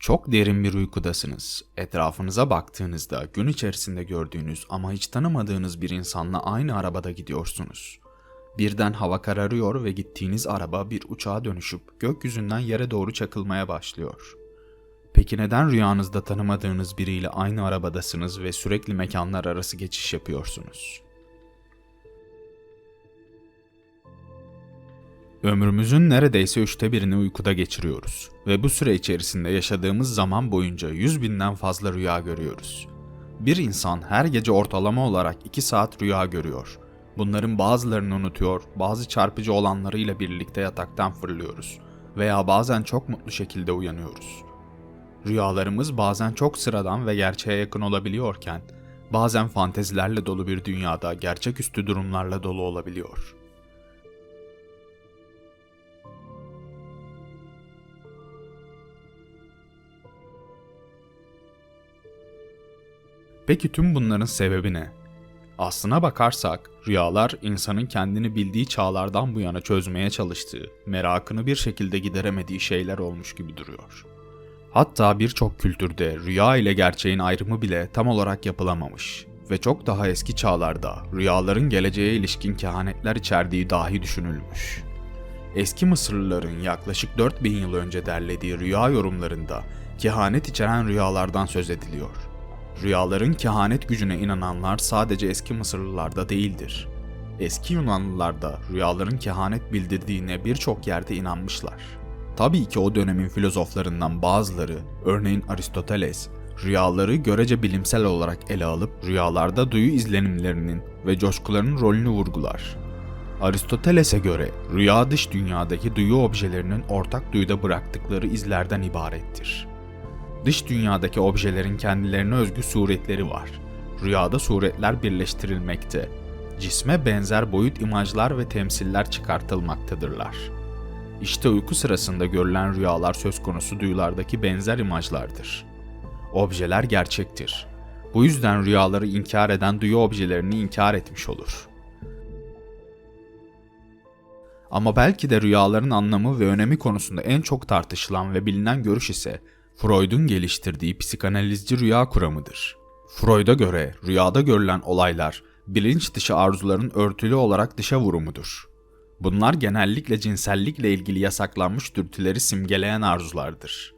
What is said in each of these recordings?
Çok derin bir uykudasınız. Etrafınıza baktığınızda gün içerisinde gördüğünüz ama hiç tanımadığınız bir insanla aynı arabada gidiyorsunuz. Birden hava kararıyor ve gittiğiniz araba bir uçağa dönüşüp gökyüzünden yere doğru çakılmaya başlıyor. Peki neden rüyanızda tanımadığınız biriyle aynı arabadasınız ve sürekli mekanlar arası geçiş yapıyorsunuz? Ömrümüzün neredeyse üçte birini uykuda geçiriyoruz ve bu süre içerisinde yaşadığımız zaman boyunca 100 binden fazla rüya görüyoruz. Bir insan her gece ortalama olarak 2 saat rüya görüyor. Bunların bazılarını unutuyor, bazı çarpıcı olanlarıyla birlikte yataktan fırlıyoruz veya bazen çok mutlu şekilde uyanıyoruz. Rüyalarımız bazen çok sıradan ve gerçeğe yakın olabiliyorken, bazen fantezilerle dolu bir dünyada gerçeküstü durumlarla dolu olabiliyor.'' Peki tüm bunların sebebi ne? Aslına bakarsak, rüyalar insanın kendini bildiği çağlardan bu yana çözmeye çalıştığı, merakını bir şekilde gideremediği şeyler olmuş gibi duruyor. Hatta birçok kültürde rüya ile gerçeğin ayrımı bile tam olarak yapılamamış ve çok daha eski çağlarda rüyaların geleceğe ilişkin kehanetler içerdiği dahi düşünülmüş. Eski Mısırlıların yaklaşık 4000 yıl önce derlediği rüya yorumlarında kehanet içeren rüyalardan söz ediliyor. Rüyaların kehanet gücüne inananlar sadece eski Mısırlılarda değildir. Eski Yunanlılar da rüyaların kehanet bildirdiğine birçok yerde inanmışlar. Tabii ki o dönemin filozoflarından bazıları, örneğin Aristoteles, rüyaları görece bilimsel olarak ele alıp rüyalarda duyu izlenimlerinin ve coşkuların rolünü vurgular. Aristoteles'e göre rüya dış dünyadaki duyu objelerinin ortak duyuda bıraktıkları izlerden ibarettir. Dış dünyadaki objelerin kendilerine özgü suretleri var. Rüyada suretler birleştirilmekte. Cisme benzer boyut imajlar ve temsiller çıkartılmaktadırlar. İşte uyku sırasında görülen rüyalar söz konusu duyulardaki benzer imajlardır. Objeler gerçektir. Bu yüzden rüyaları inkar eden duyu objelerini inkar etmiş olur. Ama belki de rüyaların anlamı ve önemi konusunda en çok tartışılan ve bilinen görüş ise Freud'un geliştirdiği psikanalizci rüya kuramıdır. Freud'a göre rüyada görülen olaylar bilinç dışı arzuların örtülü olarak dışa vurumudur. Bunlar genellikle cinsellikle ilgili yasaklanmış dürtüleri simgeleyen arzulardır.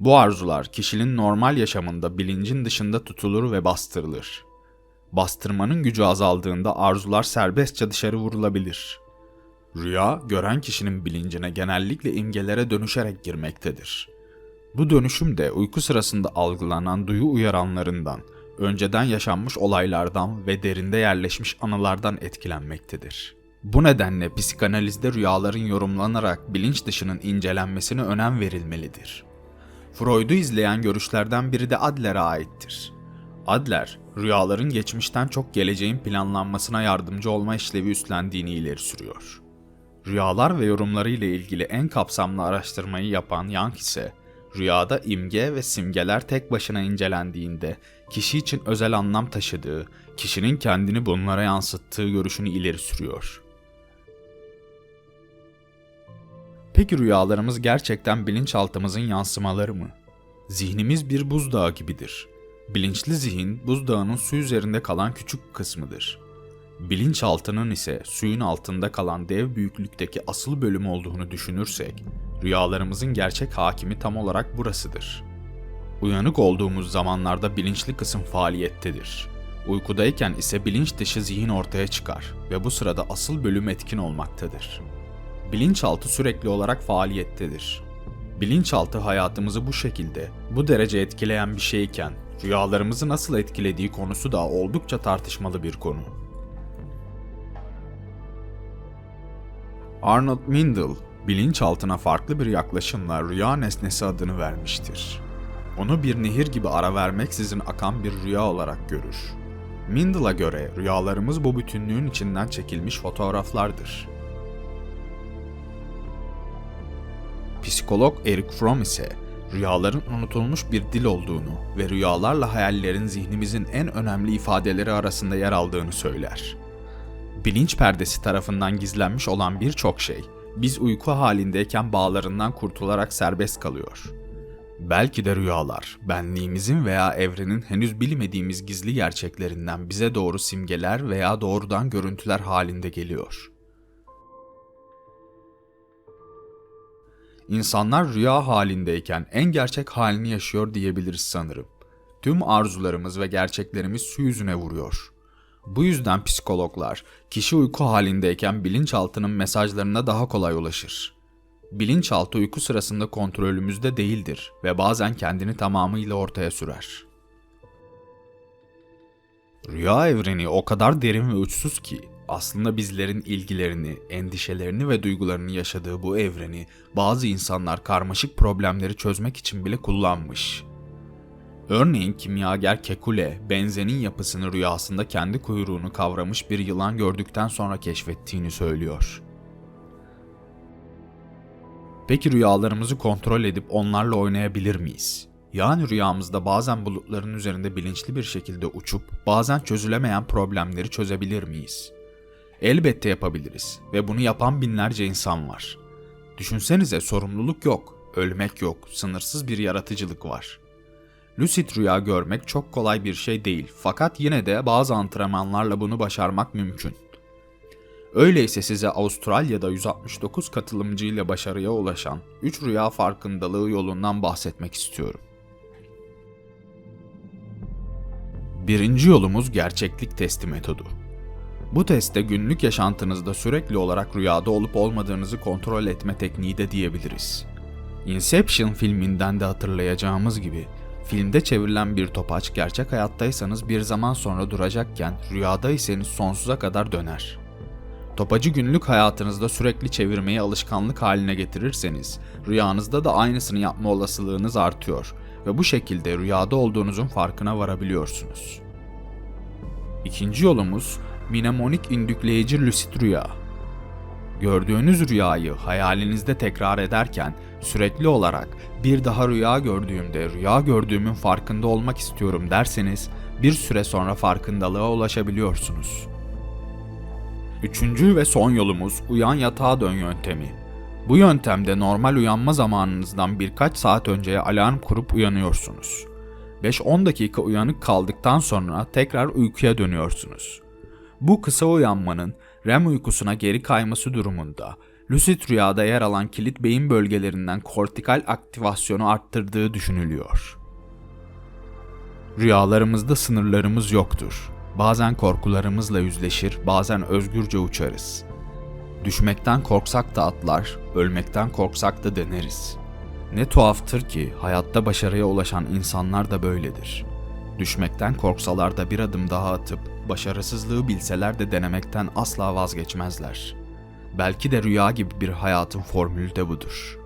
Bu arzular kişinin normal yaşamında bilincin dışında tutulur ve bastırılır. Bastırmanın gücü azaldığında arzular serbestçe dışarı vurulabilir. Rüya, gören kişinin bilincine genellikle imgelere dönüşerek girmektedir. Bu dönüşüm de uyku sırasında algılanan duyu uyaranlarından, önceden yaşanmış olaylardan ve derinde yerleşmiş anılardan etkilenmektedir. Bu nedenle psikanalizde rüyaların yorumlanarak bilinç dışının incelenmesine önem verilmelidir. Freud'u izleyen görüşlerden biri de Adler'e aittir. Adler, rüyaların geçmişten çok geleceğin planlanmasına yardımcı olma işlevi üstlendiğini ileri sürüyor. Rüyalar ve yorumları ile ilgili en kapsamlı araştırmayı yapan Young ise Rüyada imge ve simgeler tek başına incelendiğinde kişi için özel anlam taşıdığı, kişinin kendini bunlara yansıttığı görüşünü ileri sürüyor. Peki rüyalarımız gerçekten bilinçaltımızın yansımaları mı? Zihnimiz bir buzdağı gibidir. Bilinçli zihin buzdağının su üzerinde kalan küçük kısmıdır. Bilinçaltının ise suyun altında kalan dev büyüklükteki asıl bölüm olduğunu düşünürsek, Rüyalarımızın gerçek hakimi tam olarak burasıdır. Uyanık olduğumuz zamanlarda bilinçli kısım faaliyettedir. Uykudayken ise bilinç dışı zihin ortaya çıkar ve bu sırada asıl bölüm etkin olmaktadır. Bilinçaltı sürekli olarak faaliyettedir. Bilinçaltı hayatımızı bu şekilde, bu derece etkileyen bir şeyken, rüyalarımızı nasıl etkilediği konusu da oldukça tartışmalı bir konu. Arnold Mindel, bilinçaltına farklı bir yaklaşımla rüya nesnesi adını vermiştir. Onu bir nehir gibi ara vermeksizin akan bir rüya olarak görür. Mindl'a göre rüyalarımız bu bütünlüğün içinden çekilmiş fotoğraflardır. Psikolog Eric Fromm ise rüyaların unutulmuş bir dil olduğunu ve rüyalarla hayallerin zihnimizin en önemli ifadeleri arasında yer aldığını söyler. Bilinç perdesi tarafından gizlenmiş olan birçok şey biz uyku halindeyken bağlarından kurtularak serbest kalıyor. Belki de rüyalar, benliğimizin veya evrenin henüz bilmediğimiz gizli gerçeklerinden bize doğru simgeler veya doğrudan görüntüler halinde geliyor. İnsanlar rüya halindeyken en gerçek halini yaşıyor diyebiliriz sanırım. Tüm arzularımız ve gerçeklerimiz su yüzüne vuruyor. Bu yüzden psikologlar, kişi uyku halindeyken bilinçaltının mesajlarına daha kolay ulaşır. Bilinçaltı uyku sırasında kontrolümüzde değildir ve bazen kendini tamamıyla ortaya sürer. Rüya evreni o kadar derin ve uçsuz ki aslında bizlerin ilgilerini, endişelerini ve duygularını yaşadığı bu evreni bazı insanlar karmaşık problemleri çözmek için bile kullanmış. Örneğin kimyager Kekule, benzenin yapısını rüyasında kendi kuyruğunu kavramış bir yılan gördükten sonra keşfettiğini söylüyor. Peki rüyalarımızı kontrol edip onlarla oynayabilir miyiz? Yani rüyamızda bazen bulutların üzerinde bilinçli bir şekilde uçup bazen çözülemeyen problemleri çözebilir miyiz? Elbette yapabiliriz ve bunu yapan binlerce insan var. Düşünsenize sorumluluk yok, ölmek yok, sınırsız bir yaratıcılık var. Lucid rüya görmek çok kolay bir şey değil fakat yine de bazı antrenmanlarla bunu başarmak mümkün. Öyleyse size Avustralya'da 169 katılımcıyla başarıya ulaşan 3 rüya farkındalığı yolundan bahsetmek istiyorum. Birinci yolumuz gerçeklik testi metodu. Bu testte günlük yaşantınızda sürekli olarak rüyada olup olmadığınızı kontrol etme tekniği de diyebiliriz. Inception filminden de hatırlayacağımız gibi filmde çevrilen bir topaç gerçek hayattaysanız bir zaman sonra duracakken rüyadaysanız sonsuza kadar döner. Topacı günlük hayatınızda sürekli çevirmeyi alışkanlık haline getirirseniz rüyanızda da aynısını yapma olasılığınız artıyor ve bu şekilde rüyada olduğunuzun farkına varabiliyorsunuz. İkinci yolumuz mnemonik indükleyici lucid rüya. Gördüğünüz rüyayı hayalinizde tekrar ederken sürekli olarak bir daha rüya gördüğümde rüya gördüğümün farkında olmak istiyorum derseniz bir süre sonra farkındalığa ulaşabiliyorsunuz. Üçüncü ve son yolumuz uyan yatağa dön yöntemi. Bu yöntemde normal uyanma zamanınızdan birkaç saat önceye alarm kurup uyanıyorsunuz. 5-10 dakika uyanık kaldıktan sonra tekrar uykuya dönüyorsunuz. Bu kısa uyanmanın REM uykusuna geri kayması durumunda lucid rüyada yer alan kilit beyin bölgelerinden kortikal aktivasyonu arttırdığı düşünülüyor. Rüyalarımızda sınırlarımız yoktur. Bazen korkularımızla yüzleşir, bazen özgürce uçarız. Düşmekten korksak da atlar, ölmekten korksak da deneriz. Ne tuhaftır ki hayatta başarıya ulaşan insanlar da böyledir. Düşmekten korksalar da bir adım daha atıp başarısızlığı bilseler de denemekten asla vazgeçmezler. Belki de rüya gibi bir hayatın formülü de budur.''